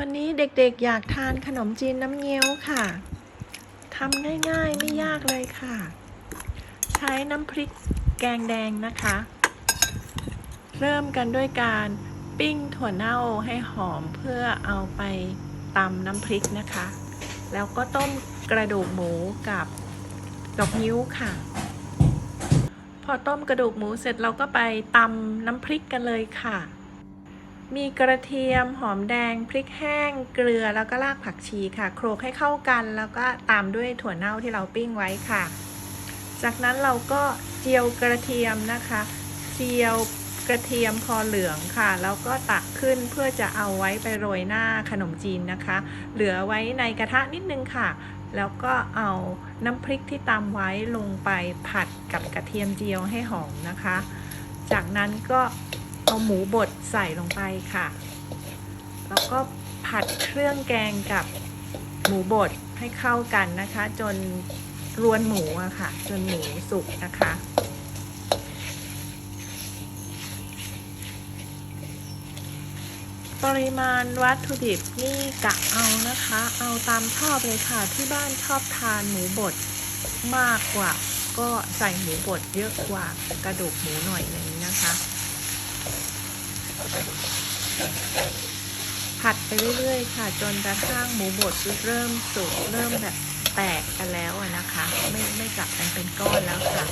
วันนี้เด็กๆอยากทานขนมจีนน้ำเงี้ยวค่ะ ทำง่ายๆไม่ยากเลยค่ะ ใช้น้ำพริกแกงแดงนะคะ เริ่มกันด้วยการปิ้งถั่วเน่าให้หอมเพื่อเอาไปตำน้ำพริกนะคะ แล้วก็ต้มกระดูกหมูกับดอกนิ้วค่ะ พอต้มกระดูกหมูเสร็จเราก็ไปตำน้ำพริกกันเลยค่ะ มีกระเทียมหอมแดง พริกแห้ง เกลือแล้วก็รากผักชีค่ะโขลกให้เข้ากัน แล้วก็ตามด้วยถั่วเน่าที่เราปิ้งไว้ค่ะ จากนั้นเราก็เจียวกระเทียมนะคะ เจียวกระเทียมพอเหลืองค่ะ แล้วก็ตักขึ้นเพื่อจะเอาไว้ไปโรยหน้าขนมจีนนะคะ เหลือไว้ในกระทะนิดนึงค่ะ แล้วก็เอาน้ำพริกที่ตำไว้ลงไปผัดกับกระเทียมเจียวให้หอมนะคะ จากนั้นก็ เอาหมูบดใส่ลงไปค่ะ แล้วก็ผัดเครื่องแกงกับหมูบดให้เข้ากันนะคะ จนรวนหมูอะค่ะ จนหมูสุกนะคะ ปริมาณวัตถุดิบนี่กะเอานะคะ เอาตามชอบเลยค่ะ ที่บ้านชอบทานหมูบดมากกว่า ก็ใส่หมูบดเยอะกว่ากระดูกหมูหน่อยนึงนะคะ ผัดไปเรื่อยๆ ค่ะ จนกระทั่งหมูบดเริ่มสุกเริ่มแบบแตกกันแล้วนะคะ ไม่ไม่กลับกันเป็นก้อนแล้วค่ะ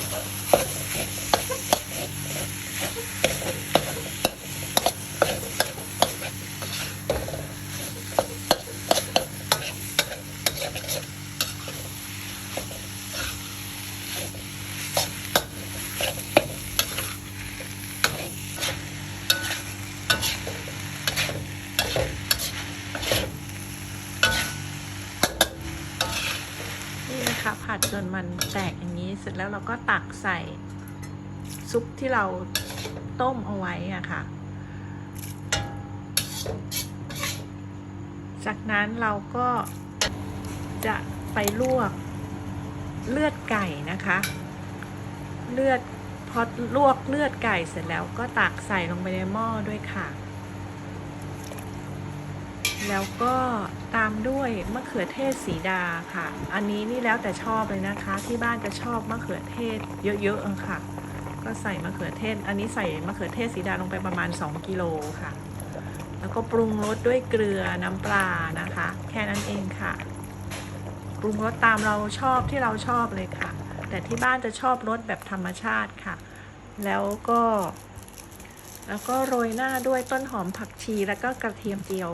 นะคะผัดจนมันแตกอย่างนี้เสร็จแล้วเราก็ตักใส่ซุปที่เราต้มเอาไว้อะค่ะ จากนั้นเราก็จะไปลวกเลือดไก่นะคะ เลือดพอลวกเลือดไก่เสร็จแล้วก็ตักใส่ลงไปในหม้อด้วยค่ะ แล้วก็ตามด้วยมะเขือเทศสีดาค่ะ อันนี้นี่แล้วแต่ชอบเลยนะคะ ที่บ้านจะชอบมะเขือเทศเยอะๆอะค่ะ ก็ใส่มะเขือเทศ อันนี้ใส่มะเขือเทศสีดาลงไปประมาณ 2 กิโลค่ะ แล้วก็ปรุงรสด้วยเกลือน้ำปลานะคะ แค่นั้นเองค่ะ ปรุงรสตามเราชอบที่เราชอบเลยค่ะ แต่ที่บ้านจะชอบรสแบบธรรมชาติค่ะ แล้วก็ แล้วก็โรยหน้าด้วยต้นหอมผักชีแล้วก็กระเทียมเจียว